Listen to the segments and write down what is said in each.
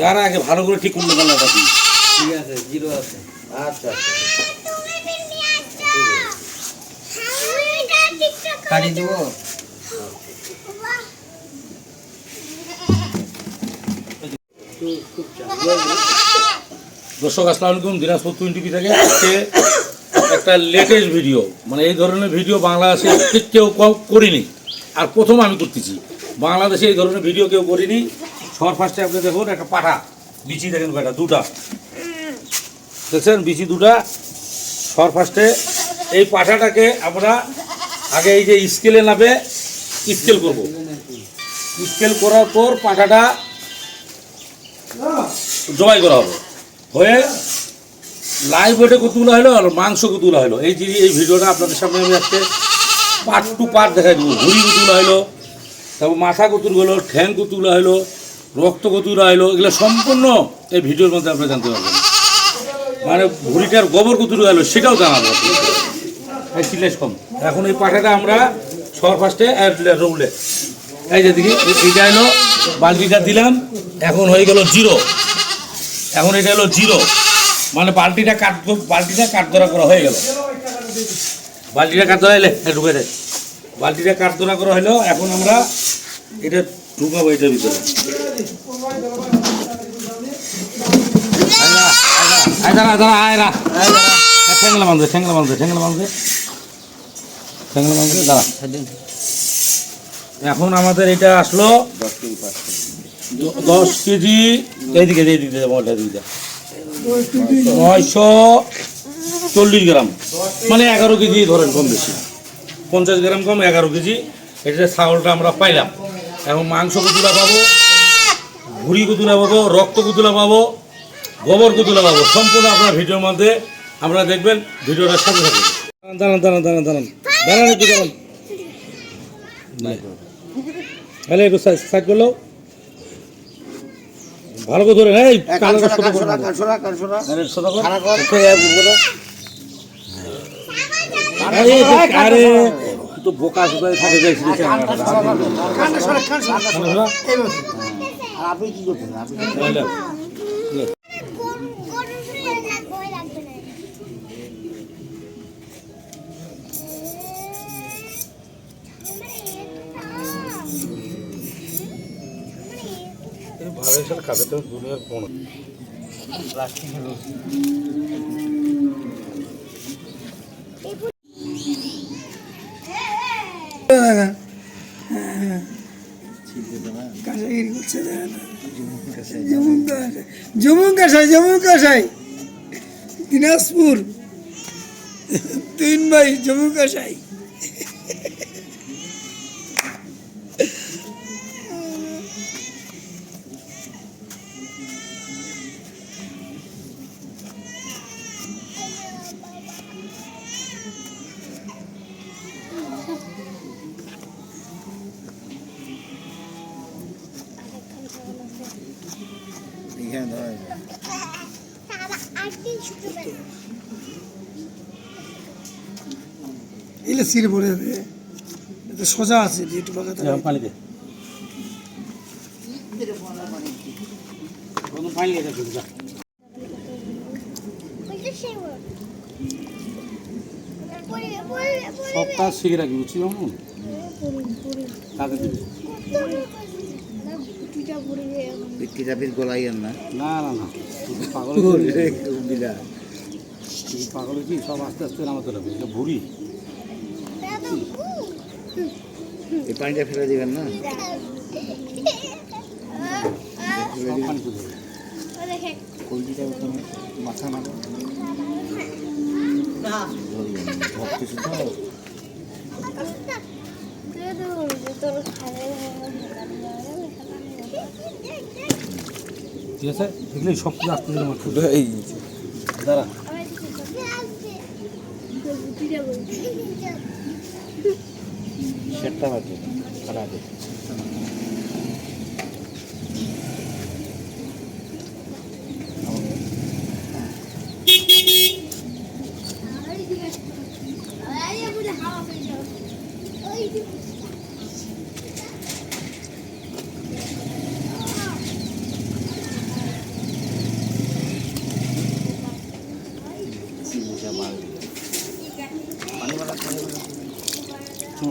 যারা আগে ভালো করে ঠিক করলে পাল্লাটা কি ঠিক আছে জিরো আছে। আচ্ছা আচ্ছা। কাটি দিব? দর্শক আসসালামু আলাইকুম। দিনাজপুর টোয়েন্টি থেকে আজকে একটা লেটেস্ট ভিডিও মানে এই ধরনের ভিডিও বাংলাদেশে ঠিক কেউ করিনি। আর প্রথম আমি করতেছি। বাংলাদেশে এই ধরনের ভিডিও কেউ করিনি। সবার ফার্স্টে আপনি দেখুন, একটা পাঠা। বিচি দেখেন কয়টা, দুটা। দেখছেন, বিচি দুটা সবার ফার্স্টে এই পাঠাটাকে আমরা আগে এই যে স্কেলে নামে স্কেল করব। স্কেল করার পর পাঠাটা জবাই করা হবে। হয়ে লাইভ ওয়েটে কতগুলো হলো আর মাংস কতগুলো হলো? এই যে এই ভিডিওটা আপনাদের সামনে আমি আজকে পার্ট টু পার্ট দেখাই দেবো। ঘুড়ি কতগুলো হলো, তারপর মাথা কতগুলো হলো, ঠ্যাং কতগুলো হলো রক্ত কতগুলো হলো এগুলো সম্পূর্ণ এই ভিডিওর মধ্যে আপনারা জানতে পারবেন। মানে ভুড়িটার গোবর কতগুলো হলো সেটাও জানাব এই কম। এখন এই পাঠাটা আমরা সবার ফার্স্টে রৌলে। এই যে দেখি এইটা এলো, বালতিটা দিলাম, এখন হয়ে গেল জিরো। এখন এটা হলো জিরো। মানে বালতিটা কাট বালতিটা ধরা করা হয়ে গেল। বালতিটা ধরা এলে ঢুকে দেয় বালতিটা ধরা করা হলো, এখন আমরা এটা ঢুকাবো এটার ভিতরে। এখন আমাদের এটা আসলো দশ কেজি, এইদিকে নয়শো চল্লিশ গ্রাম। মানে এগারো কেজি ধরেন কম বেশি। পঞ্চাশ গ্রাম কম, এগারো কেজি। এটা ছাগলটা আমরা পাইলাম। এখন মাংস কিছুটা পাবো? ভুড়ি কুতুলা পাবো রক্ত কুতুলা পাবো গোবর কুতুলা পাবো সম্পূর্ণ আপনার ভিডিওর মধ্যে আমরা দেখবেন ভিডিওটার সাথে থাকবেন দাঁড়ান দাঁড়ান দাঁড়ান দাঁড়ান দাঁড়ান। একটু দাঁড়ান। তাহলে একটু সাইড করল। ভালো করে ধরে এই আরে তো বোকা থাকে আপনি কি করতেন আপনি ভালো খাবে তো দুনিয়ার কোন যেমন জমুন কাসাই জমুন কাসাই দিনাজপুর। তিন ভাই জমুন কাঁসাই এলে সিরে পড়ে যাবে। এটা সোজা আছে একটু বাগাতে পানি দে। কোনো পানি সব কাজ শিখে রাখবি বুঝছি কেমন কাজে দিবি। চাপির গলাইয়েন না। না না না। পাগল পাগল হয়েছিস সব আস্তে আস্তে নামাতে লাগবে এটা ভুড়ি। এই পানিটা ফেলে দিবেন না। কলজিটা ওখানে মাথা মারো ঠিক আছে? দেখলি সব কিছু আস্তে আস্তে মারতে হবে। এই দাঁড়া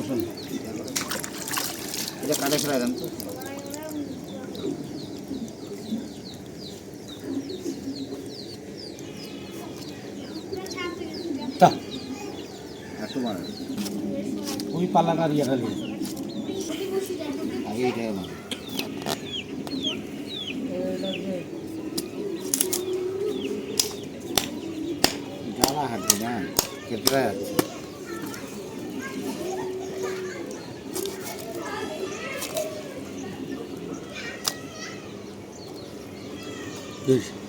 সেটটা বাজে খারাপ পানিটা ফেলে দেন তো? ওই পাল্লাটা ইয়ে খালি। আগে জ্বালা হাঁটছে না কেটে যাচ্ছে। বেশ।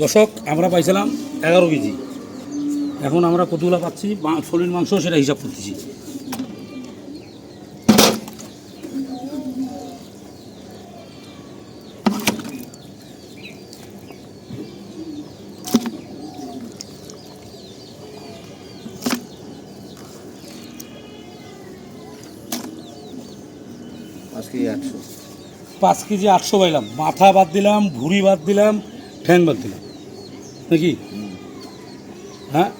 দর্শক আমরা পাইছিলাম এগারো কেজি। এখন আমরা কতগুলো পাচ্ছি? শরীর মাংস সেটা হিসাব করতেছি। পাঁচ কেজি আটশো। পাইলাম। মাথা বাদ দিলাম ভুঁড়ি বাদ দিলাম ঠ্যাং বাদ দিলাম। নাকি? হ্যাঁ?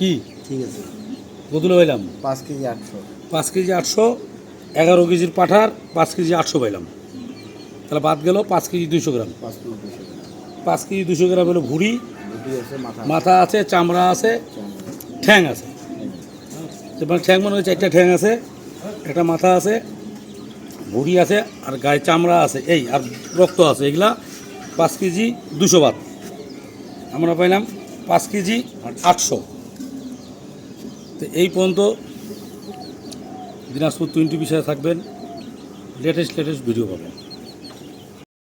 কি? ঠিক আছে। কতগুলো পাইলাম? পাঁচ কেজি আটশো। পাঁচ কেজি আটশো এগারো কেজির পাঠার পাঁচ কেজি আটশো পাইলাম। তাহলে বাদ গেল পাঁচ কেজি দুইশো গ্রাম। পাঁচ কেজি দুশো পাঁচ কেজি দুশো গ্রাম হলো ভুঁড়ি মাথা আছে। চামড়া আছে ঠ্যাং আছে। মানে ঠ্যাং মনে হচ্ছে একটা ঠ্যাং আছে একটা মাথা আছে ভুঁড়ি আছে আর গায়ে চামড়া আছে। এই আর রক্ত আছে এগুলা পাঁচ কেজি দুশো বাদ। আমরা পাইলাম পাঁচ কেজি আটশো। তো এই পর্যন্ত দিনাজপুর টুয়েন্টি বিষয়ে থাকবেন লেটেস্ট লেটেস্ট ভিডিও পাবেন।